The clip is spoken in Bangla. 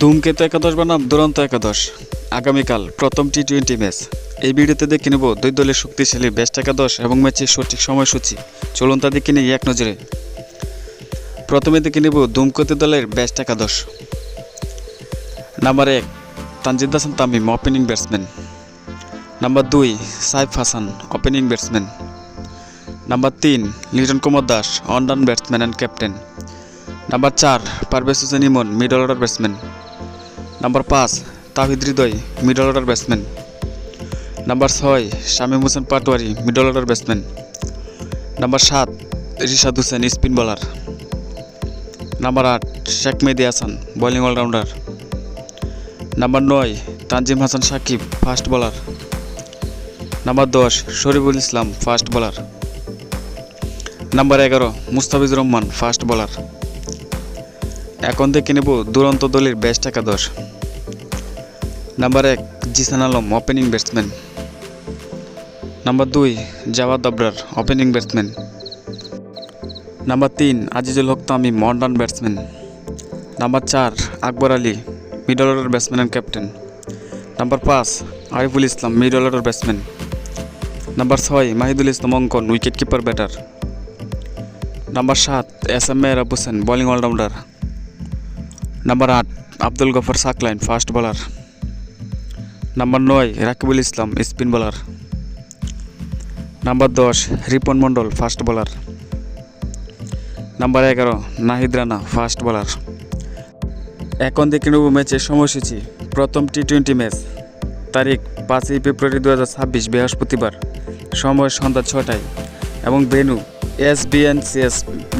ধূমকেতু একাদশ বনাম দুরন্ত একাদশ। আগামীকাল প্রথম টি টোয়েন্টি ম্যাচ এই ভিডিওতে দেখে নেব দুই দলের শক্তিশালী বেস্ট একাদশ এবং ম্যাচের সঠিক সময়সূচি। চলুন তা দেখে এক নজরে। প্রথমে দেখে নেব ধূমকেতু দলের বেস্ট একাদশ। নাম্বার এক, Tanzid Hasan Tamim opening batsman number দুই, Saif Hasan opening batsman number তিন, Liton Kumar Das one down batsman and captain number চার Parvez Hossain Emon middle order batsman number পাঁচ Towhid Hridoy middle order batsman number ছয় Shamim Hossain Patwari middle order batsman number সাত Rishad Hossain spin bowler number আট Sheikh Mehedi Hasan bowling allrounder number নয় Tanzim Hasan Sakib fast bowler number দশ Shoriful Islam fast bowler number এগারো মুস্তাফিজুর রহমান ফাস্ট বোলার এখন থেকে নেব দুরন্ত দলের বেস্ট একাদশ। নাম্বার এক, Zishan Alam opening batsman number দুই, Jawad Abrar opening batsman number তিন, Azizul Haque Tamim modern batsman number চার, Akbar Ali middle order batsman and captain number পাঁচ, Ariful Islam middle order batsman number ছয়, Mahidul Islam Ankon wicket keeper batter number সাত, S M Mehrab Hossain bowling allrounder number আট Abdul Gaffar Saklain fast bowler number নয় Rakibul Islam spin bowler number দশ Ripon Mondal fast bowler number এগারো নাহিদ রানা ফাস্ট বোলার এখন দেখে নেব ম্যাচের সময়সূচি। প্রথম টি টোয়েন্টি ম্যাচ। তারিখ পাঁচই ফেব্রুয়ারি দু হাজার ছাব্বিশ, বৃহস্পতিবার। সময় সন্ধ্যা ছটায় এবং ভেনু এস বিএনসিএস